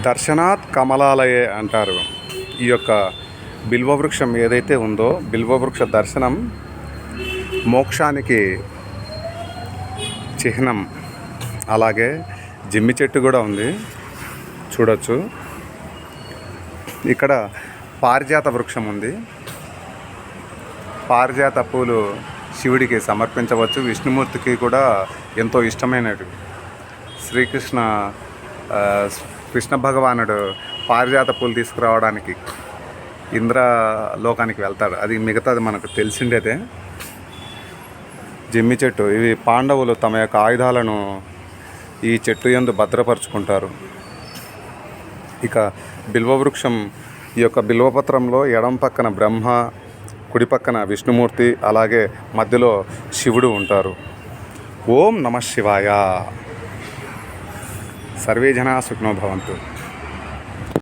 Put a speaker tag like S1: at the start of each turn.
S1: దర్శనాత్ కమలాలయే అంటారు. ఈ యొక్క బిల్వవృక్షం ఏదైతే ఉందో బిల్వవృక్ష దర్శనం మోక్షానికి చిహ్నం. అలాగే జిమ్మి చెట్టు కూడా ఉంది. చూడొచ్చు. ఇక్కడ పారిజాత వృక్షం ఉంది. పారిజాత పూలు శివుడికి సమర్పించవచ్చు. విష్ణుమూర్తికి కూడా ఎంతో ఇష్టమైనవి. శ్రీకృష్ణ కృష్ణ భగవానుడు పారిజాత పూలు తీసుకురావడానికి ఇంద్ర లోకానికి వెళ్తాడు. అది మిగతాది మనకు తెలిసిండేదే. జిమ్మి చెట్టు ఇవి పాండవులు తమ యొక్క ఆయుధాలను ఈ చెట్టు ఎందు భద్రపరుచుకుంటారు. ఇక బిల్వవృక్షం ఈ యొక్క బిల్వపత్రంలో ఎడం పక్కన బ్రహ్మ కుడి పక్కన విష్ణుమూర్తి అలాగే మధ్యలో శివుడు ఉంటారు. ఓం నమ శివాయ. సర్వే జనా సుఖనో భవంతు.